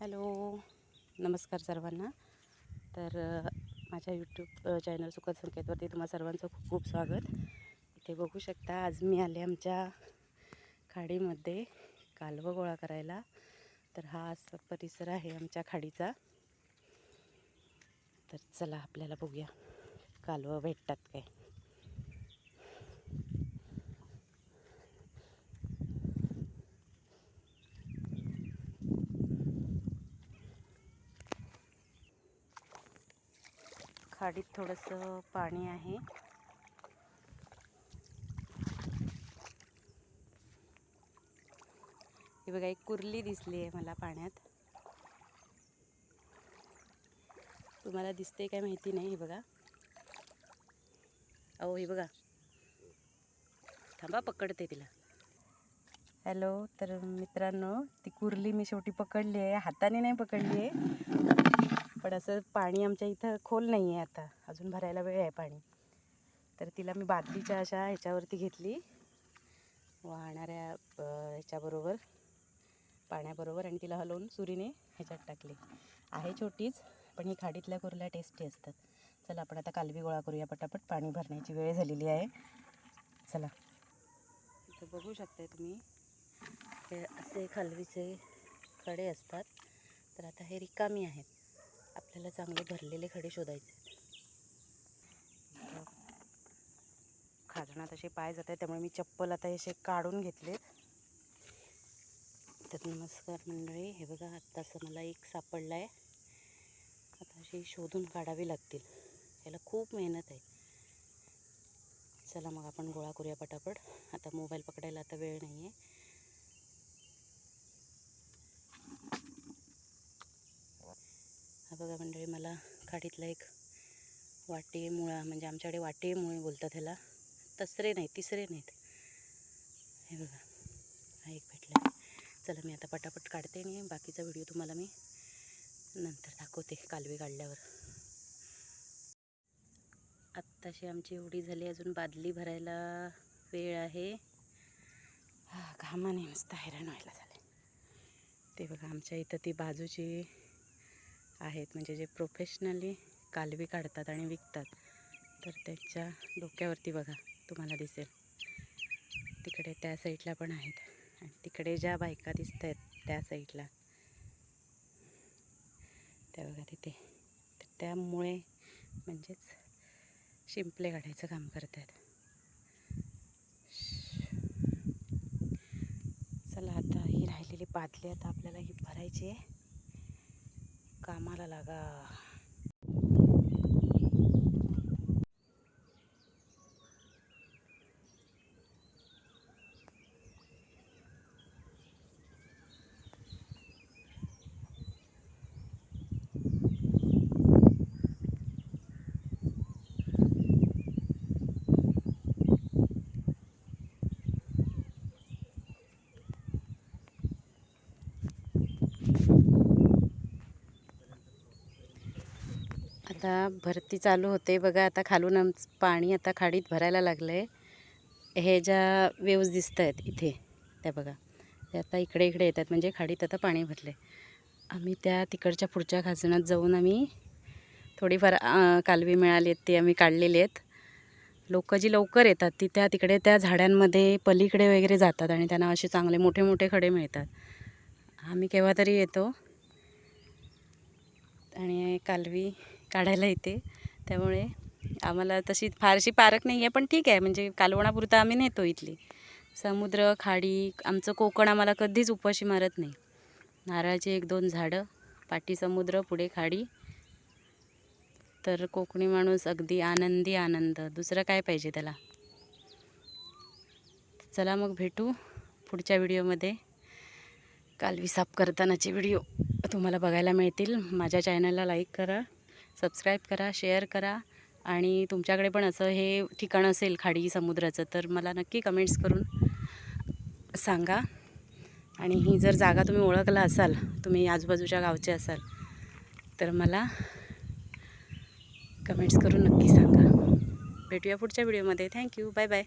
Hello नमस्कार सर्वांना. तर माझ्या यूट्यूब चॅनल सुखद संकेतवरती तुम्हा सर्वांचं खूप खूप स्वागत. इथे बघू शकता आज मी आले आमच्या खाडीमध्ये कालवं गोळा करायला. तर हा असा परिसर आहे आमच्या खाडीचा. तर चला आपल्याला बघूया कालवं भेटतात काय. खाडीत थोडंसं पाणी आहे. हे बघा एक कुर्ली दिसली आहे मला पाण्यात. तुम्हाला दिसते काय माहिती नाही हे बघा. अहो हे बघा. थांबा पकडते तिला. हॅलो तर मित्रांनो ती कुर्ली मी शेवटी पकडली आहे. हाताने नाही पकडली आहे. पण असं पाणी आमच्या इथं खोल नाही आहे आता. अजून भरायला वेळ आहे पाणी. तर तिला मी बादलीच्या अशा ह्याच्यावरती घेतली. वाहणाऱ्या ह्याच्याबरोबर पाण्याबरोबर आणि तिला हलवून सुरीने ह्याच्यात टाकली. आहे छोटीच पण ही खाडीतल्या कुर्ल्या टेस्टी असतात. चला आपण आता कालवी गोळा करूया पटापट. पाणी भरण्याची वेळ झालेली आहे. चला. इथं बघू शकता तुम्ही. हे असे खालवीचे खडे असतात. तर आता हे रिकामी आहेत. आपल्याला चांगले भरलेले खडे शोधायचे. खाजणात असे पाय जात आहेत त्यामुळे मी चप्पल आता असे काढून घेतलेत. तर नमस्कार मंडळी हे बघा आत्ताचं मला एक सापडला आहे आता अशी शोधून काढावी लागतील. याला खूप मेहनत आहे. चला मग आपण गोळा करूया पटापट. आता मोबाईल पकडायला आता वेळ नाही आहे बघा मंडळी मला खाडीतला एक वाटे मुळा म्हणजे आमच्याकडे वाटे मुळे बोलतात ह्याला. तसरे नाही तिसरे नाहीत. हे बघा हा एक भेटला. चला मी आता पटापट काढते आणि बाकीचा व्हिडिओ तुम्हाला मी नंतर दाखवते कालवे काढल्यावर. आत्ताशी आमची एवढी झाली अजून बादली भरायला वेळ आहे. हा घामाने मस्त हैराण व्हायला झाले. ते बघा आमच्या इथं ती बाजूची आहेत. म्हणजे जे प्रोफेशनली कालवी काढतात आणि विकतात. तर त्याच्या डोक्यावरती बघा तुम्हाला दिसेल. तिकडे त्या साईडला पण आहेत. आणि तिकडे ज्या बायका दिसत आहेत त्या साईडला त्या बघा तिथे. तर त्यामुळे म्हणजेच शिंपले काढायचं काम करत आहेत चला आता ही राहिलेली बादली आता आपल्याला ही भरायची आहे. ఒక అమ్మాలలాగా आता भरती चालू होते. बघा आता खालून आमचं पाणी आता खाडीत भरायला लागलं आहे हे ज्या वेव्ज दिसत आहेत इथे त्या बघा. ते आता इकडे इकडे येतात. म्हणजे खाडीत आता पाणी भरले आम्ही त्या तिकडच्या पुढच्या खाजणात जाऊन आम्ही थोडीफार कालवी मिळाली आहेत ती आम्ही काढलेली आहेत. लोक जी लवकर येतात ती त्या तिकडे त्या झाडांमध्ये पलीकडे वगैरे जातात आणि त्यांना असे चांगले मोठे मोठे खडे मिळतात. आम्ही केव्हा तरी येतो. आणि कालवी काढायला येते. त्यामुळे आम्हाला तशी फारशी पारख नाही आहे पण ठीक आहे. म्हणजे कालवणापुरतं आम्ही नेतो इथली. समुद्र खाडी आमचं कोकण आम्हाला कधीच उपाशी मारत नाही. नारळाची एक दोन झाडं पाठी समुद्र पुढे खाडी. तर कोकणी माणूस अगदी आनंदी आनंद. दुसरं काय पाहिजे त्याला? चला मग भेटू पुढच्या व्हिडिओमध्ये. कालवी साफ करतानाचे व्हिडिओ तुम्हाला बघायला मिळतील. माझ्या चॅनलला लाईक करा. सबस्क्राईब करा शेअर करा आणि तुमच्याकडे पण असं हे ठिकाण असेल खाडी समुद्राचं तर मला नक्की कमेंट्स करून सांगा. आणि ही जर जागा तुम्ही ओळखला असाल तुम्ही आजूबाजूच्या गावचे असाल तर मला कमेंट्स करून नक्की सांगा. भेटूया पुढच्या व्हिडिओमध्ये थँक्यू बाय बाय